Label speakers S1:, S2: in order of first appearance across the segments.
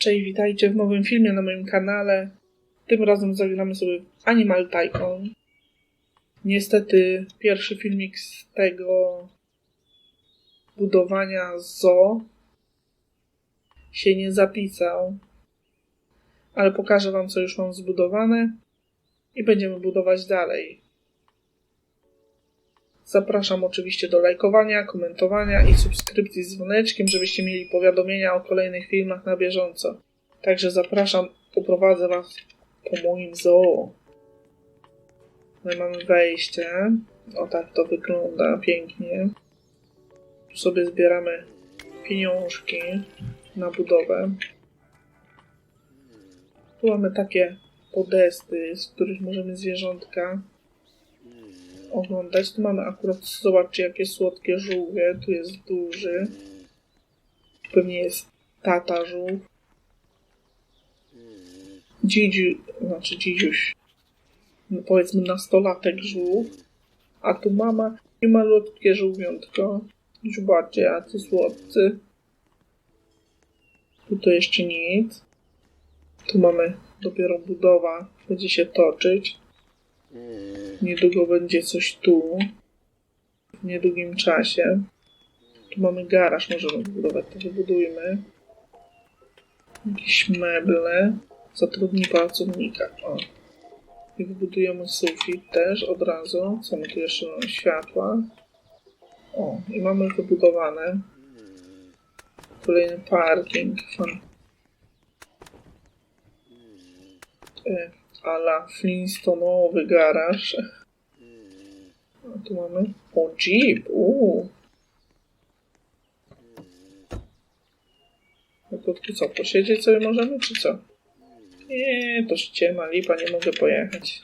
S1: Cześć, witajcie w nowym filmie na moim kanale. Tym razem zagramy sobie Animal Tycoon. Niestety pierwszy filmik z tego budowania zoo się nie zapisał, ale pokażę wam co już mam zbudowane i będziemy budować dalej. Zapraszam oczywiście do lajkowania, komentowania i subskrypcji z dzwoneczkiem, żebyście mieli powiadomienia o kolejnych filmach na bieżąco. Także zapraszam, uprowadzę Was po moim zoo. My mamy wejście. O tak to wygląda pięknie. Tu sobie zbieramy pieniążki na budowę. Tu mamy takie podesty, z których możemy zwierzątka oglądać. Tu mamy akurat, zobaczcie jakie słodkie żółwie. Tu jest duży. Tu pewnie jest tata żółw. Dzidziu, znaczy dzidziuś. No powiedzmy nastolatek żółw. A tu mama i malutkie żółwiątko. Zobaczcie, jacy słodcy. Tu to jeszcze nic. Tu mamy dopiero budowa. Będzie się toczyć. Niedługo będzie coś tu. W niedługim czasie. Tu mamy garaż, możemy wybudować, to wybudujmy. Jakieś meble. Zatrudnij pracownika. O. I wybudujemy sufit też od razu. Co my tu jeszcze mamy? Światła. O, i mamy wybudowane. Kolejny parking. E, ala Flintstonowy garaż. A tu mamy. O, Jeep. Uuu. No to co, posiedzieć sobie możemy, czy co? Nie, to ściema, lipa, nie mogę pojechać.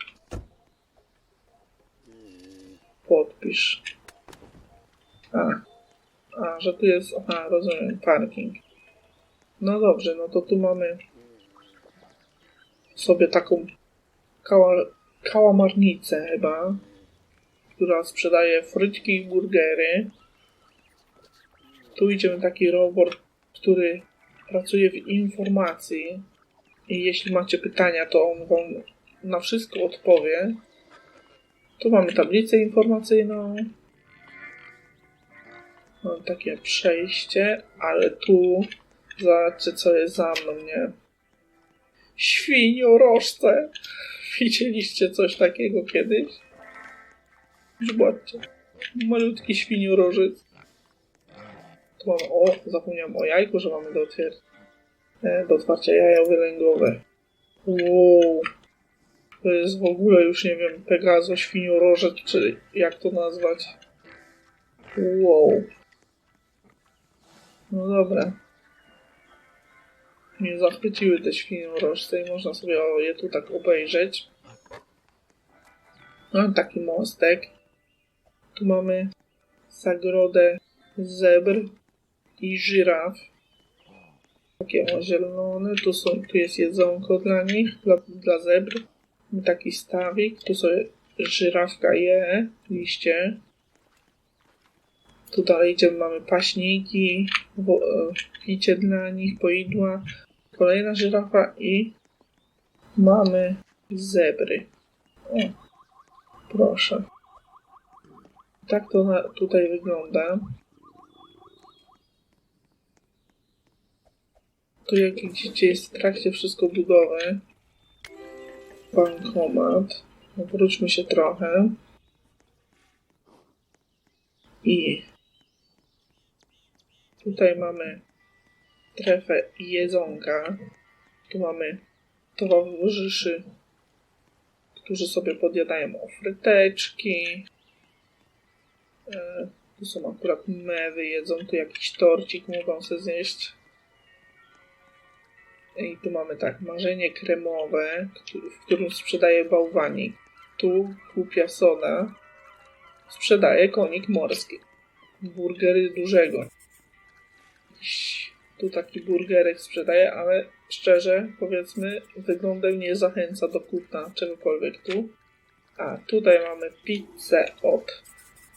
S1: Podpisz. A. A, że tu jest, aha, rozumiem, parking. No dobrze, no to tu mamy sobie taką kała, kałamarnicę chyba, która sprzedaje frytki i burgery. Tu idziemy taki robot, który pracuje w informacji i jeśli macie pytania, to on wam na wszystko odpowie. Tu mamy tablicę informacyjną. Mam takie przejście, ale tu zobaczcie co jest za mną, nie? Świniorożce! Widzieliście coś takiego kiedyś? Zobaczcie. Malutki świniorożec. Tu mamy, o, zapomniałem o jajku, że mamy do otwierania. E, do otwarcia jaja wylęgowe. Wow. To jest w ogóle już nie wiem, Pegazo, świniorożec, czy jak to nazwać. Wow. No dobra. Mnie zachwyciły te świniorożce i można sobie je tu tak obejrzeć. Mam taki mostek. Tu mamy zagrodę zebr i żyraf. Takie o zielone. Tu, są, tu jest jedzonko dla nich, dla, dla zebr. Taki stawik. Tu sobie żyrafka je liście. Tu dalej idziemy, mamy paśniki, e, picie dla nich, poidła. Kolejna żyrafa i mamy zebry. O, proszę. Tak to na, tutaj wygląda. Tu jak widzicie jest w trakcie wszystko budowy. Bankomat. Wróćmy się trochę. I tutaj mamy strefę jedzonka. Tu mamy towarzyszy, którzy sobie podjadają o fryteczki. E, tu są akurat mewy, jedzą tu jakiś torcik, mogą sobie zjeść. I tu mamy tak, marzenie kremowe, w którym sprzedaje bałwanik. Tu kupia soda, sprzedaje konik morski. Burgery dużego. Tu taki burgerek sprzedaje, ale szczerze powiedzmy, wyglądem nie zachęca do kupna czegokolwiek tu. A tutaj mamy pizzę od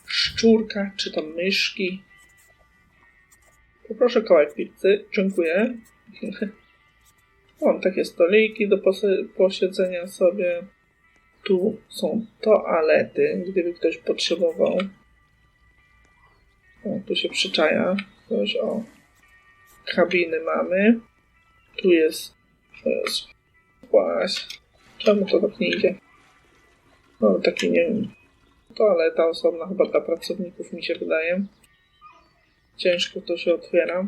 S1: szczurka, czy tam myszki. Poproszę kawałek pizzy, dziękuję. Mam takie stoliki do posiedzenia sobie. Tu są toalety, gdyby ktoś potrzebował. O, tu się przyczaja. Ktoś, o. Kabiny mamy. Tu jest. To jest. Właśnie. Czemu to tak nie idzie? No, taki nie wiem. Toaleta osobna chyba dla pracowników mi się wydaje. Ciężko to się otwiera.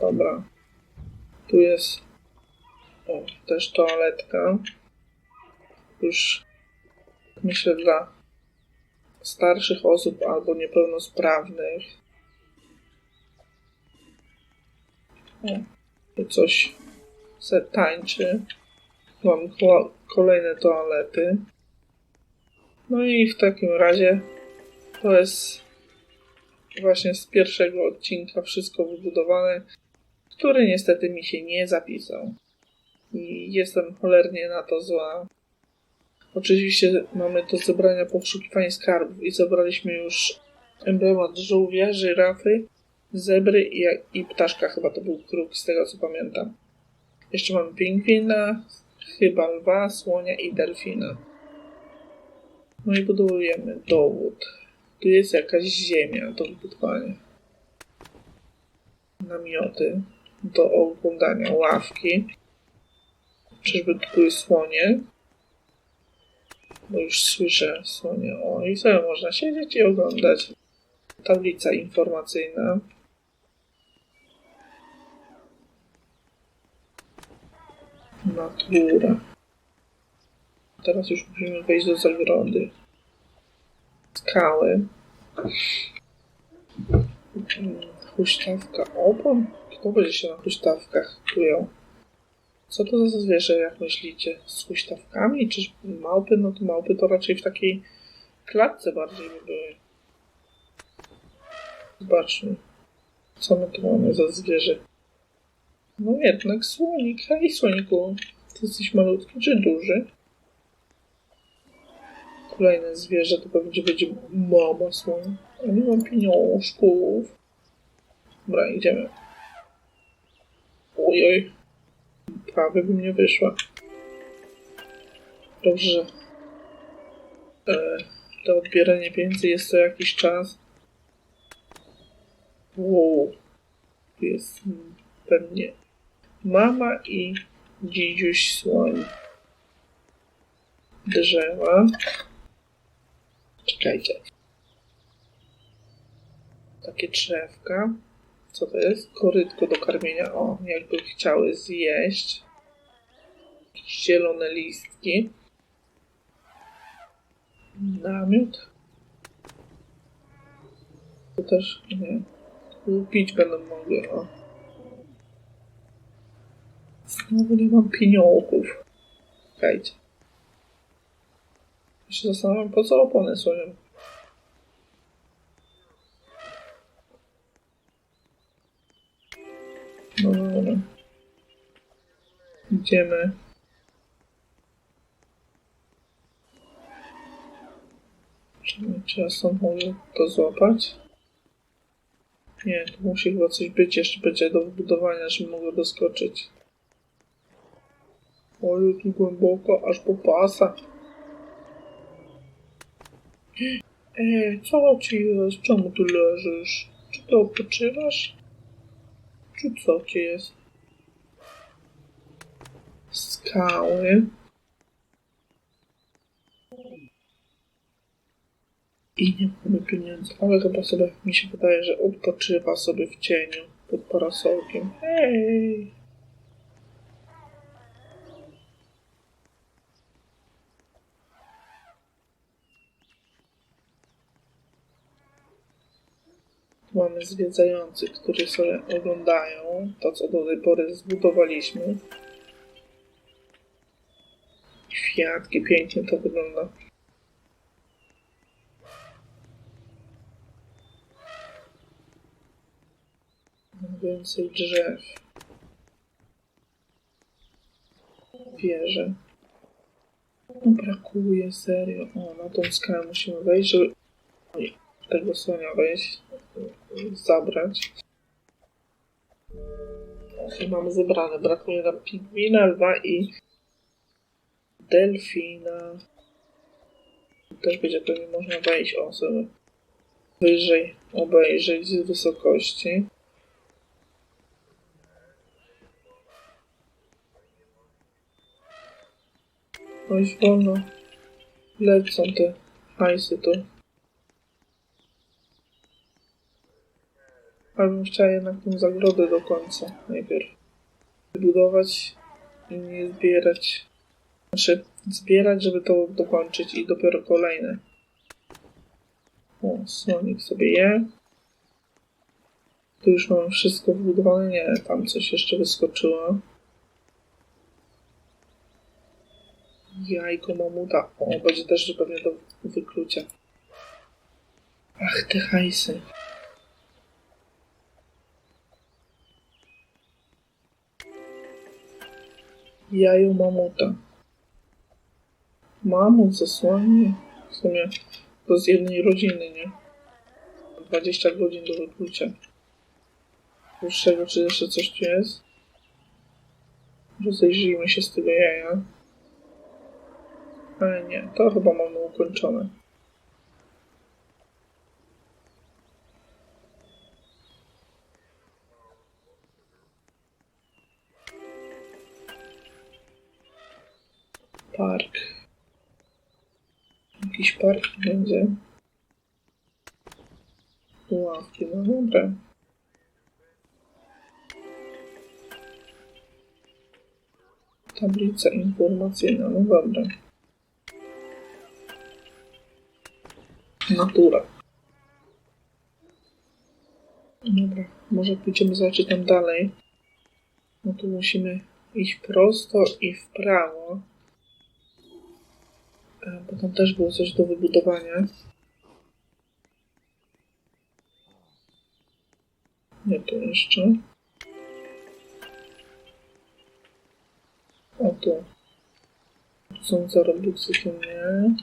S1: Dobra. Tu jest o, też toaletka. Już myślę dla starszych osób albo niepełnosprawnych. Tu coś se tańczy. Mam ko- kolejne toalety. No i w takim razie to jest właśnie z pierwszego odcinka wszystko wybudowane, który niestety mi się nie zapisał. I jestem cholernie na to zła. Oczywiście mamy do zebrania poszukiwanie skarbów i zebraliśmy już emblemat żółwia, żyrafy, zebry i, i ptaszka, chyba to był kruk, z tego co pamiętam. Jeszcze mamy pingwina, chyba lwa, słonia i delfina. No i budujemy dowód. Tu jest jakaś ziemia do wybudowania. Namioty do oglądania, ławki. Czyżby tu były słonie? Bo już słyszę słonie. O, i sobie można siedzieć i oglądać. Tablica informacyjna. Natura. Teraz już musimy wejść do zagrody. Skały. Huśtawka opon? Kto będzie się na huśtawkach czują? Co to za zwierzę, jak myślicie? Z huśtawkami? Czyż małpy? No to małpy to raczej w takiej klatce bardziej by były. Zobaczmy. Co my tu mamy za zwierzę? No jednak słonik. Hej słoniku. Ty jesteś malutki czy duży? Kolejne zwierzę to pewnie będzie mama słoń. A nie mam pieniążków. Dobra, idziemy. Ojoj. Prawie by mnie wyszła. Dobrze. E, to odbieranie pieniędzy jest co jakiś czas. Wow. Jest pewnie mama i dzidziuś słoń. Drzewa. Czekajcie. Takie drzewka. Co to jest? Korytko do karmienia. O, jakby chciały zjeść. Zielone listki. Namiot. To też, nie. Pić będą mogły, o. Znowu nie mam pieniążków. Czekajcie. Ja się zastanawiam, po co opony słonią. No, no, no. Idziemy. Czy, czy ja sam mogę to złapać? Nie, tu musi chyba coś być, jeszcze będzie do wybudowania, żeby mogło doskoczyć. Oj, tu głęboko, aż po pasa. Ej, co ci jest? Czemu tu leżysz? Czy ty odpoczywasz? Czy co ci jest? Skały. I nie mamy pieniędzy, ale chyba sobie, mi się wydaje, że odpoczywa sobie w cieniu pod parasolkiem. Hej! Mamy zwiedzających, którzy sobie oglądają to, co do tej pory zbudowaliśmy. Kwiatki, pięknie to wygląda. Więcej drzew. Wieże. No brakuje, serio. O, na tą skałę musimy wejść, żeby tego słonia wejść, zabrać. I mamy zebrane. Brakuje nam pingwina, lwa i delfina. Też będzie pewnie można wejść o sobie wyżej obejrzeć z wysokości. Oj, wolno. Lecą te hajsy tu. Ale bym chciała jednak tą zagrodę do końca najpierw. Wybudować i nie zbierać. Znaczy, zbierać, żeby to dokończyć i dopiero kolejne. O, słonik sobie je. Tu już mam wszystko wybudowane. Nie, tam coś jeszcze wyskoczyło. Jajko mamuta. O, będzie też pewnie do wyklucia. Ach, te hajsy. Jajo mamuta. Mamut zasłoni. W sumie to z jednej rodziny, nie? 20 godzin do wyklucia. Dłuższego, czy jeszcze coś tu jest? Rozejrzyjmy się z tego jaja. Ale nie, to chyba mamy ukończone. Park. Jakiś park będzie. Ławki, no dobra. Tablica informacyjna, no dobra. Natura. Dobra, może pójdziemy zobaczyć tam dalej. No tu musimy iść prosto i w prawo. E, Bo tam też było coś do wybudowania. Nie tu jeszcze. O tu. Są zarobucy, tu nie.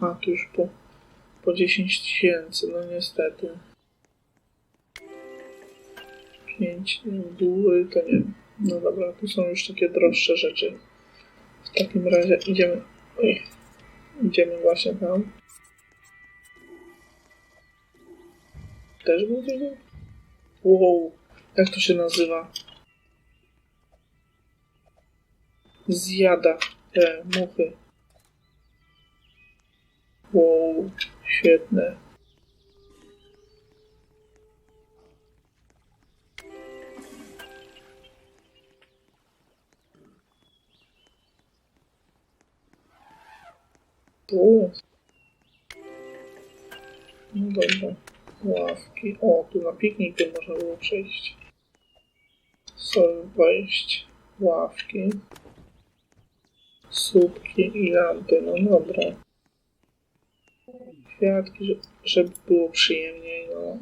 S1: A, tu już po, po 10 tysięcy, no niestety. 5 góry, to nie. No dobra, tu są już takie droższe rzeczy. W takim razie idziemy. Idziemy właśnie tam. Też coś? tam? Wow, jak to się nazywa? Zjada te muchy. Wow, świetne. No dobra. Ławki. O, tu na piknik by można było przejść. Są wejść. Ławki. Słupki i lampy. No dobra. Kwiatki, że- żeby było przyjemniej, no.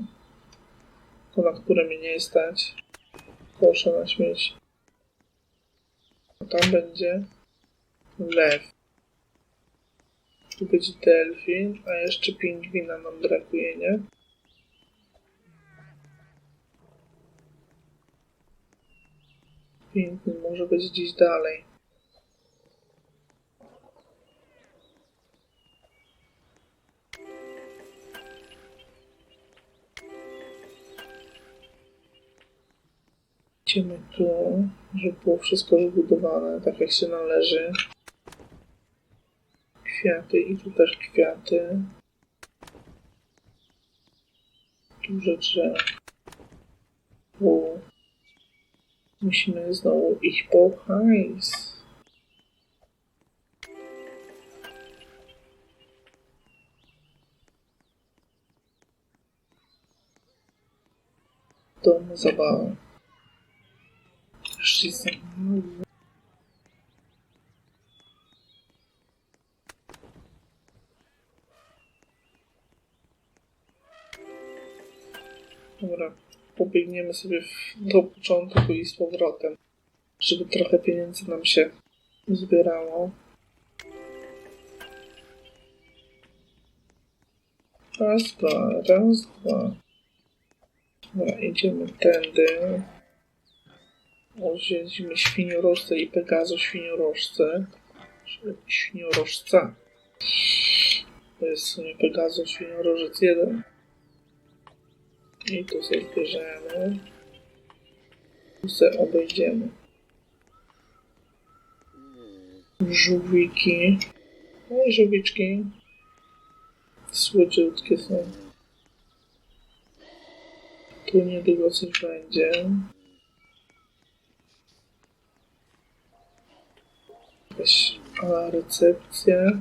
S1: To na które mnie nie stać. Proszę na śmieci. Tam będzie lew. Tu będzie delfin, a jeszcze pingwina nam brakuje, nie? Pingwin może być gdzieś dalej. Idziemy tu, żeby było wszystko wybudowane tak jak się należy. Kwiaty i tu też kwiaty. Duże drzewa. U. Musimy znowu iść po hajs. Dom zabawy. Jeszcze pobiegniemy sobie do początku i z powrotem, żeby trochę pieniędzy nam się zbierało. Raz, dwa, raz, dwa. Dobra, idziemy tędy. Wzięliśmy świniorożce i Pegazo świniorożce. Świniorożca. To jest w sumie Pegazo świniorożec 1. I tu sobie zbierzemy. Tu sobie obejdziemy. Żółwiki. No i żółwiczki. Słodziutkie są. Tu niedługo coś będzie. Jakaś recepcja.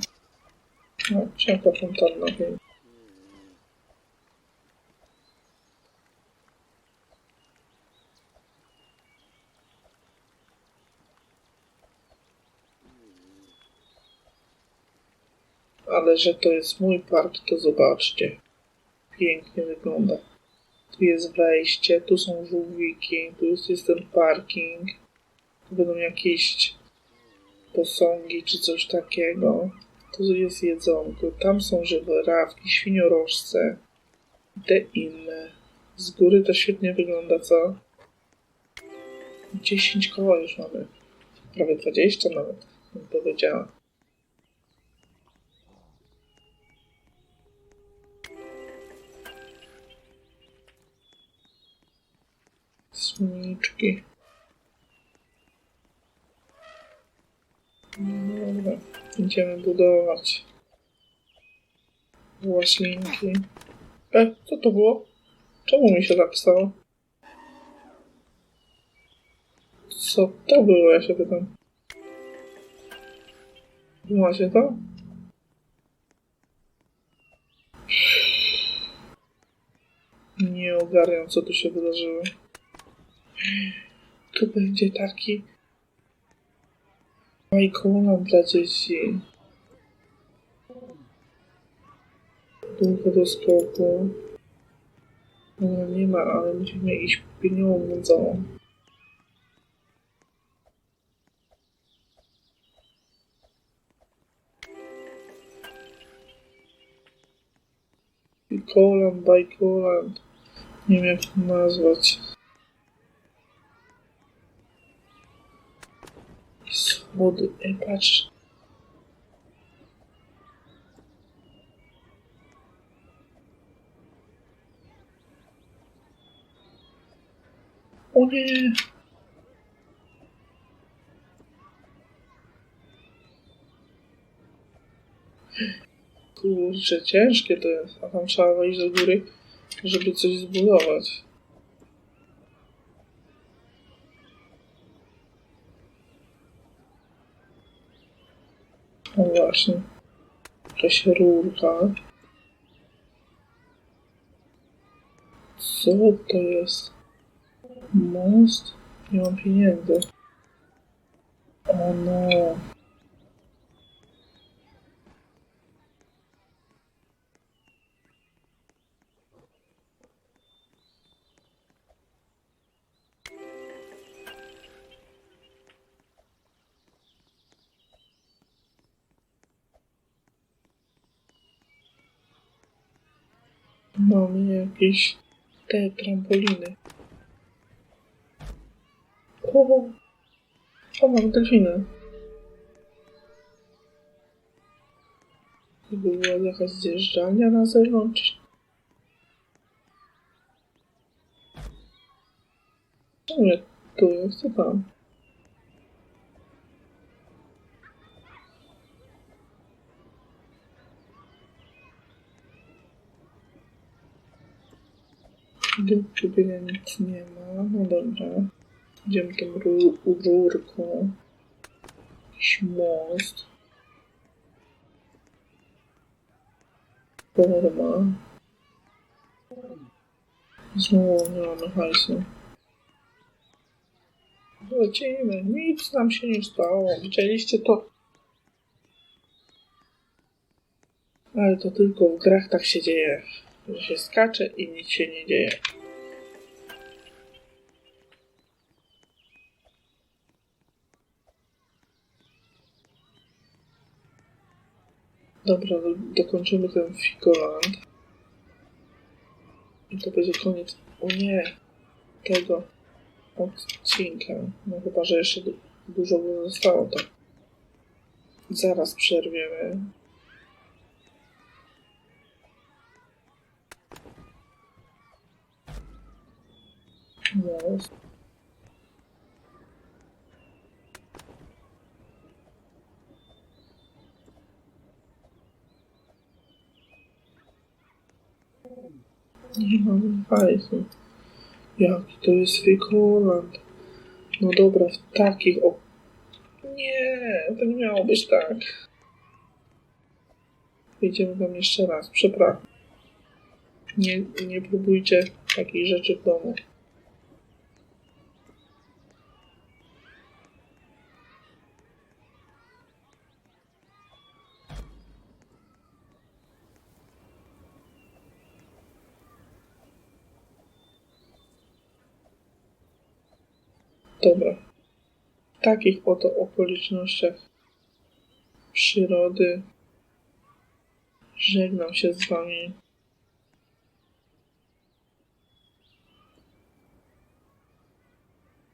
S1: No, cienka fontanna, wiem. Że to jest mój park, to zobaczcie. Pięknie wygląda. Tu jest wejście, tu są żółwiki, tu jest, jest ten parking. Tu będą jakieś posągi czy coś takiego. Tu jest jedzonko, tam są żerawki, świniorożce i te inne. Z góry to świetnie wygląda, co? 10 koła już mamy. Prawie 20 nawet, bym powiedziała. Dobra, idziemy budować. Łaślinki. E, co to było? Czemu mi się stało? Co to było, ja się pytam. Macie to? Nie ogarniam, co tu się wydarzyło. Tu będzie taki bajkolan dla dzieci. Długo do sklepu. No nie ma, ale musimy iść po pieniądze. Bajkolan, bajkolan. Nie wiem jak to nazwać. Schody, ej patrz. O nie! Kurczę, ciężkie to jest, a tam trzeba wejść do góry, żeby coś zbudować. No właśnie. Jakaś rurka. Co to jest? Most? Nie mam jakieś te trampoliny. O, o mam delfiny. Gdyby była jakaś zjeżdżalnia na zewnątrz. Ja tu jest? Co tam? Do kupienia nic nie ma. No dobra. Idziemy tą ru- rurką. Jakiś most. Forma. Znowu nie mamy hajsu. Lecimy. Nic nam się nie stało. Widzieliście to? Ale to tylko w grach tak się dzieje. Że się skacze i nic się nie dzieje. Dobra, do- dokończymy ten Figoland. I to będzie koniec. O nie! Tego. odcinka. No chyba, że jeszcze du- dużo by zostało, to zaraz przerwiemy. No. Nie mam hajsu. Jaki to jest Wikoland? No dobra, w takich o... Nie, to nie miało być tak. Idziemy tam jeszcze raz, przepraszam. Nie, nie próbujcie takich rzeczy w domu. Dobra. W takich oto okolicznościach przyrody żegnam się z Wami.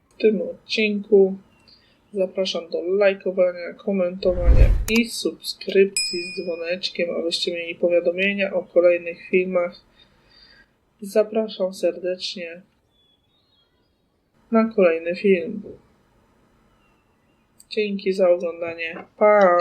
S1: W tym odcinku zapraszam do lajkowania, komentowania i subskrypcji z dzwoneczkiem, abyście mieli powiadomienia o kolejnych filmach. Zapraszam serdecznie na kolejny film. Dzięki za oglądanie. Pa!